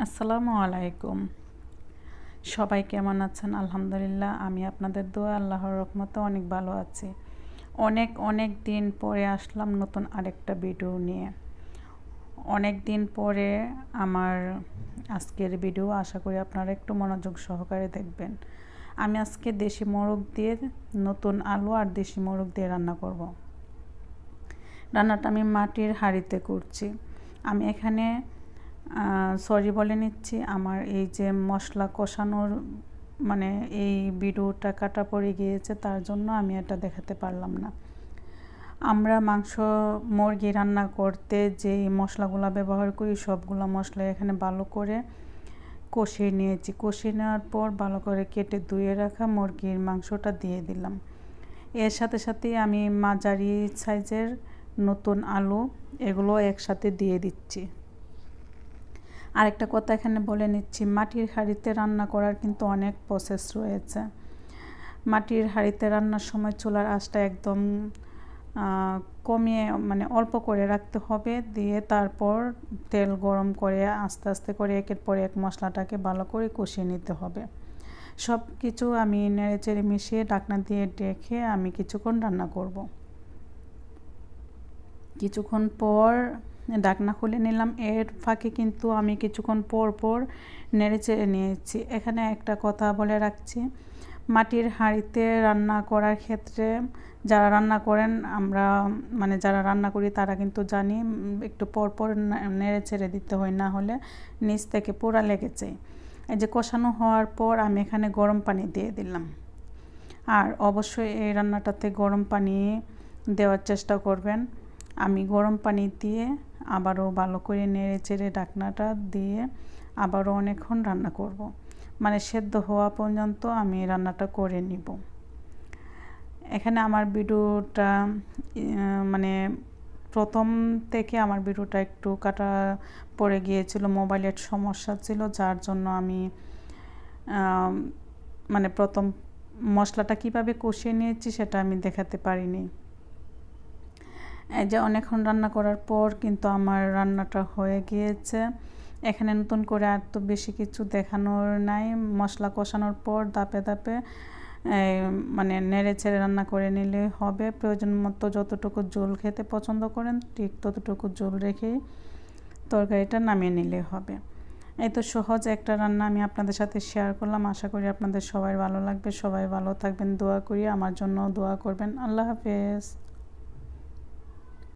আসসালামু আলাইকুম। সবাই কেমন আছেন? আলহামদুলিল্লাহ, আমি আপনাদের দোয়া, আল্লাহর রহমতে অনেক ভালো আছি। অনেক অনেক দিন পরে আসলাম নতুন আরেকটা ভিডিও নিয়ে। অনেক দিন পরে আমার আজকের ভিডিও আশা করি আপনারা একটু মনোযোগ সহকারে দেখবেন। আমি আজকে দেশি মোরগ দিয়ে নতুন আলু আর দেশি মোরগ দিয়ে রান্না করব। রান্নাটা আমি মাটির হাঁড়িতে করছি। আমি এখানে সরি বলে নিচ্ছি, আমার এই যে মশলা কষানোর মানে এই ভিডিওটা কাটা পড়ে গিয়েছে, তার জন্য আমি এটা দেখাতে পারলাম না। আমরা মাংস মুরগি রান্না করতে যে মশলাগুলো ব্যবহার করি, সবগুলো মশলা এখানে ভালো করে কষিয়ে নিয়েছি। কষিয়ে নেওয়ার পর ভালো করে কেটে ধুয়ে রাখা মুরগির মাংসটা দিয়ে দিলাম। এর সাথে সাথে আমি মাঝারি সাইজের নতুন আলু, এগুলো একসাথে দিয়ে দিচ্ছি। আরেকটা কথা এখানে বলে নিচ্ছি, মাটির হাঁড়িতে রান্না করার কিন্তু অনেক প্রসেস রয়েছে। মাটির হাঁড়িতে রান্নার সময় চুলার আঁচটা একদম কমিয়ে মানে অল্প করে রাখতে হবে, দিয়ে তারপর তেল গরম করে আস্তে আস্তে করে একের পর এক মশলাটাকে ভালো করে কষিয়ে নিতে হবে। সব কিছু আমি নেড়ে চেড়ে মিশিয়ে ডাকনা দিয়ে ডেকে আমি কিছুক্ষণ রান্না করব। কিছুক্ষণ পর ডাকনা খুলে নিলাম। এর ফাঁকে কিন্তু আমি কিছুক্ষণ পর পর নেড়ে চেড়ে নিয়েছি। এখানে একটা কথা বলে রাখছি। মাটির হাঁড়িতে রান্না করার ক্ষেত্রে যারা রান্না করেন, আমরা মানে যারা রান্না করি তারা কিন্তু জানি একটু পর পর নেড়ে ছেড়ে দিতে হয়, না হলে নিচ থেকে পোড়া লেগেছে এই যে কষানো হওয়ার পর আমি এখানে গরম পানি দিয়ে দিলাম। আর অবশ্যই এই রান্নাটাতে গরম পানি দেওয়ার চেষ্টা করবেন। আমি গরম পানি দিয়ে আবারও ভালো করে নেড়ে চেড়ে ডাকনাটা দিয়ে আবারও অনেকক্ষণ রান্না করব। মানে সেদ্ধ হওয়া পর্যন্ত আমি রান্নাটা করে নিব এখানে আমার ভিডিওটা মানে প্রথম থেকে আমার ভিডিওটা একটু কাটা পড়ে গিয়েছিল, মোবাইলের সমস্যা ছিল, যার জন্য আমি মানে প্রথম মশলাটা কীভাবে কষিয়ে নিয়েছি সেটা আমি দেখাতে পারিনি এই যে অনেকক্ষণ রান্না করার পর কিন্তু আমার রান্নাটা হয়ে গিয়েছে। এখানে নতুন করে আর তো বেশি কিছু দেখানোর নাই। মশলা কষানোর পর দাপে দাপে মানে নেড়ে ছেড়ে রান্না করে নিলে হবে। প্রয়োজন মতো যতটুকু জল খেতে পছন্দ করেন, ঠিক ততটুকু জল রেখেই তরকারিটা নামিয়ে নিলে হবে। এই তো সহজ একটা রান্না আমি আপনাদের সাথে শেয়ার করলাম। আশা করি আপনাদের সবাই ভালো লাগবে। সবাই ভালো থাকবেন। দোয়া করি। আমার জন্য দোয়া করবেন। আল্লাহ হাফেজ।